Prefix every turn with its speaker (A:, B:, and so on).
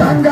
A: தங்க